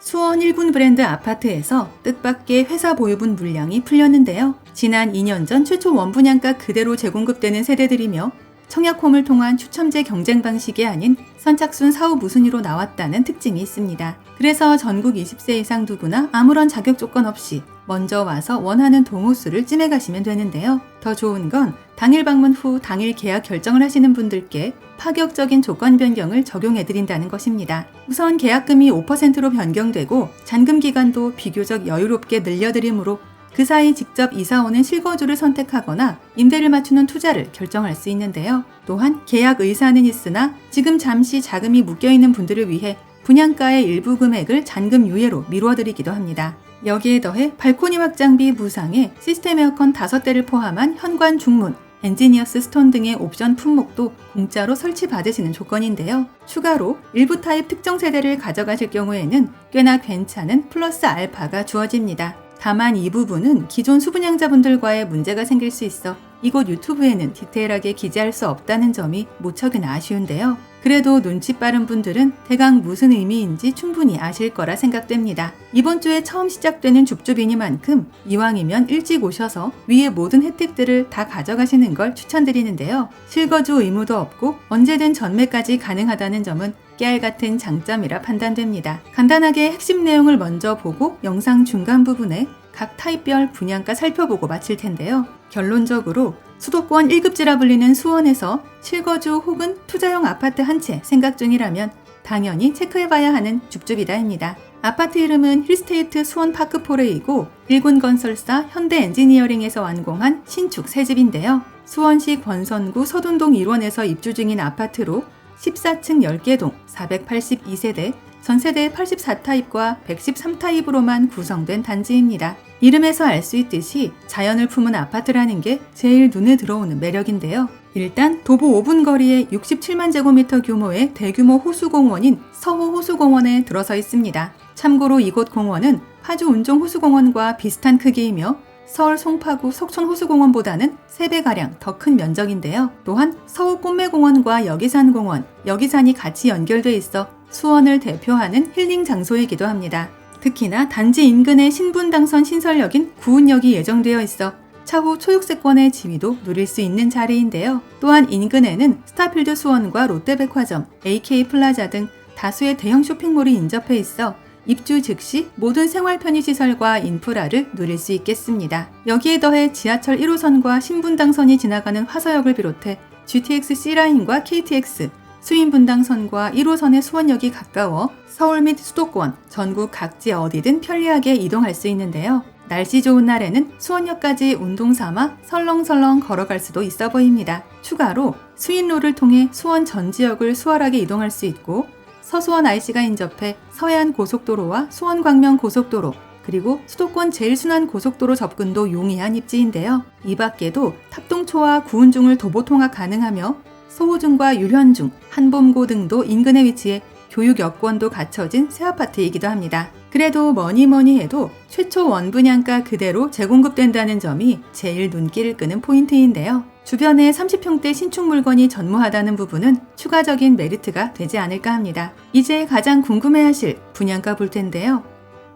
수원 1군 브랜드 아파트에서 뜻밖의 회사 보유분 물량이 풀렸는데요. 지난 2년 전 최초 원분양가 그대로 재공급되는 세대들이며 청약홈을 통한 추첨제 경쟁 방식이 아닌 선착순 사후 무순위로 나왔다는 특징이 있습니다. 그래서 전국 20세 이상 누구나 아무런 자격 조건 없이 먼저 와서 원하는 동호수를 찜해 가시면 되는데요. 더 좋은 건 당일 방문 후 당일 계약 결정을 하시는 분들께 파격적인 조건 변경을 적용해 드린다는 것입니다. 우선 계약금이 5%로 변경되고 잔금 기간도 비교적 여유롭게 늘려드리므로 그 사이 직접 이사 오는 실거주를 선택하거나 임대를 맞추는 투자를 결정할 수 있는데요. 또한 계약 의사는 있으나 지금 잠시 자금이 묶여 있는 분들을 위해 분양가의 일부 금액을 잔금 유예로 미루어 드리기도 합니다. 여기에 더해 발코니 확장비 무상에 시스템 에어컨 5대를 포함한 현관 중문, 엔지니어스 스톤 등의 옵션 품목도 공짜로 설치 받으시는 조건인데요. 추가로 일부 타입 특정 세대를 가져가실 경우에는 꽤나 괜찮은 플러스 알파가 주어집니다. 다만 이 부분은 기존 수분양자분들과의 문제가 생길 수 있어 이곳 유튜브에는 디테일하게 기재할 수 없다는 점이 무척이나 아쉬운데요. 그래도 눈치 빠른 분들은 대강 무슨 의미인지 충분히 아실 거라 생각됩니다. 이번 주에 처음 시작되는 줍줍이니만큼 이왕이면 일찍 오셔서 위의 모든 혜택들을 다 가져가시는 걸 추천드리는데요. 실거주 의무도 없고 언제든 전매까지 가능하다는 점은 깨알 같은 장점이라 판단됩니다. 간단하게 핵심 내용을 먼저 보고 영상 중간 부분에 각 타입별 분양가 살펴보고 마칠 텐데요. 결론적으로 수도권 1급지라 불리는 수원에서 실거주 혹은 투자용 아파트 한 채 생각 중이라면 당연히 체크해봐야 하는 줍줍이다입니다. 아파트 이름은 힐스테이트 수원 파크포레이고 일군 건설사 현대 엔지니어링에서 완공한 신축 새집인데요. 수원시 권선구 서둔동 1원에서 입주 중인 아파트로 14층 10개 동 482세대 전세대 84타입과 113타입으로만 구성된 단지입니다. 이름에서 알 수 있듯이 자연을 품은 아파트라는 게 제일 눈에 들어오는 매력인데요. 일단 도보 5분 거리에 67만 제곱미터 규모의 대규모 호수공원인 서호 호수공원에 들어서 있습니다. 참고로 이곳 공원은 파주 운종 호수공원과 비슷한 크기이며 서울 송파구 속촌 호수공원보다는 3배가량 더 큰 면적인데요. 또한 서울 꽃매공원과 여기산공원, 여기산이 같이 연결돼 있어 수원을 대표하는 힐링 장소이기도 합니다. 특히나 단지 인근에 신분당선 신설역인 구운역이 예정되어 있어 차후 초육세권의 지위도 누릴 수 있는 자리인데요. 또한 인근에는 스타필드 수원과 롯데백화점, AK 플라자 등 다수의 대형 쇼핑몰이 인접해 있어 입주 즉시 모든 생활 편의 시설과 인프라를 누릴 수 있겠습니다. 여기에 더해 지하철 1호선과 신분당선이 지나가는 화서역을 비롯해 GTX C라인과 KTX, 수인분당선과 1호선의 수원역이 가까워 서울 및 수도권, 전국 각지 어디든 편리하게 이동할 수 있는데요. 날씨 좋은 날에는 수원역까지 운동 삼아 설렁설렁 걸어갈 수도 있어 보입니다. 추가로 수인로를 통해 수원 전 지역을 수월하게 이동할 수 있고 서수원 IC가 인접해 서해안 고속도로와 수원 광명 고속도로 그리고 수도권 제일순환 고속도로 접근도 용이한 입지인데요. 이 밖에도 탑동초와 구운중을 도보 통합 가능하며 소호중과 유현중, 한봄고 등도 인근에 위치해 교육 여건도 갖춰진 새 아파트이기도 합니다. 그래도 뭐니 뭐니 해도 최초 원분양가 그대로 재공급된다는 점이 제일 눈길을 끄는 포인트인데요. 주변에 30평대 신축 물건이 전무하다는 부분은 추가적인 메리트가 되지 않을까 합니다. 이제 가장 궁금해하실 분양가 볼 텐데요.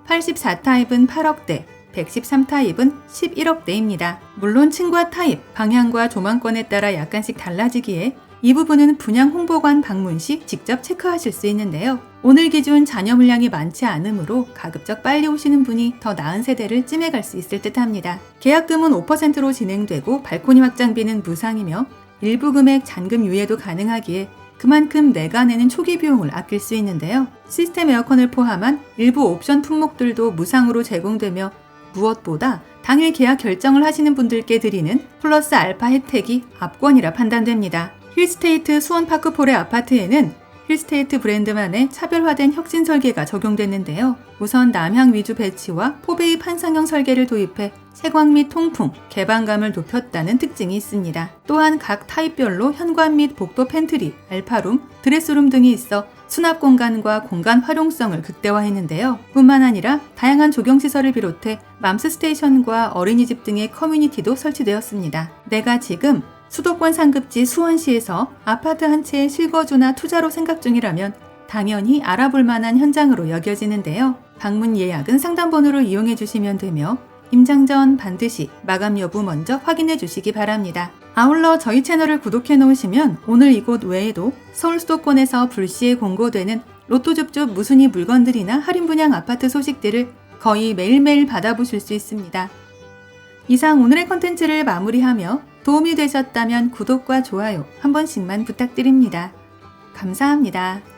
84타입은 8억대, 113타입은 11억대입니다. 물론 층과 타입, 방향과 조망권에 따라 약간씩 달라지기에 이 부분은 분양 홍보관 방문 시 직접 체크하실 수 있는데요. 오늘 기준 자녀 물량이 많지 않으므로 가급적 빨리 오시는 분이 더 나은 세대를 찜해갈 수 있을 듯 합니다. 계약금은 5%로 진행되고 발코니 확장비는 무상이며 일부 금액 잔금 유예도 가능하기에 그만큼 내가 내는 초기 비용을 아낄 수 있는데요. 시스템 에어컨을 포함한 일부 옵션 품목들도 무상으로 제공되며 무엇보다 당일 계약 결정을 하시는 분들께 드리는 플러스 알파 혜택이 압권이라 판단됩니다. 힐스테이트 수원파크폴의 아파트에는 힐스테이트 브랜드만의 차별화된 혁신 설계가 적용됐는데요. 우선 남향 위주 배치와 포베이 판상형 설계를 도입해 채광 및 통풍, 개방감을 높였다는 특징이 있습니다. 또한 각 타입별로 현관 및 복도 팬트리, 알파룸, 드레스룸 등이 있어 수납 공간과 공간 활용성을 극대화했는데요. 뿐만 아니라 다양한 조경 시설을 비롯해 맘스 스테이션과 어린이집 등의 커뮤니티도 설치되었습니다. 내가 지금 수도권 상급지 수원시에서 아파트 한 채의 실거주나 투자로 생각 중이라면 당연히 알아볼 만한 현장으로 여겨지는데요. 방문 예약은 상담번호를 이용해 주시면 되며 임장 전 반드시 마감 여부 먼저 확인해 주시기 바랍니다. 아울러 저희 채널을 구독해 놓으시면 오늘 이곳 외에도 서울 수도권에서 불시에 공고되는 로또 줍줍 무순위 물건들이나 할인 분양 아파트 소식들을 거의 매일매일 받아보실 수 있습니다. 이상 오늘의 컨텐츠를 마무리하며 도움이 되셨다면 구독과 좋아요 한 번씩만 부탁드립니다. 감사합니다.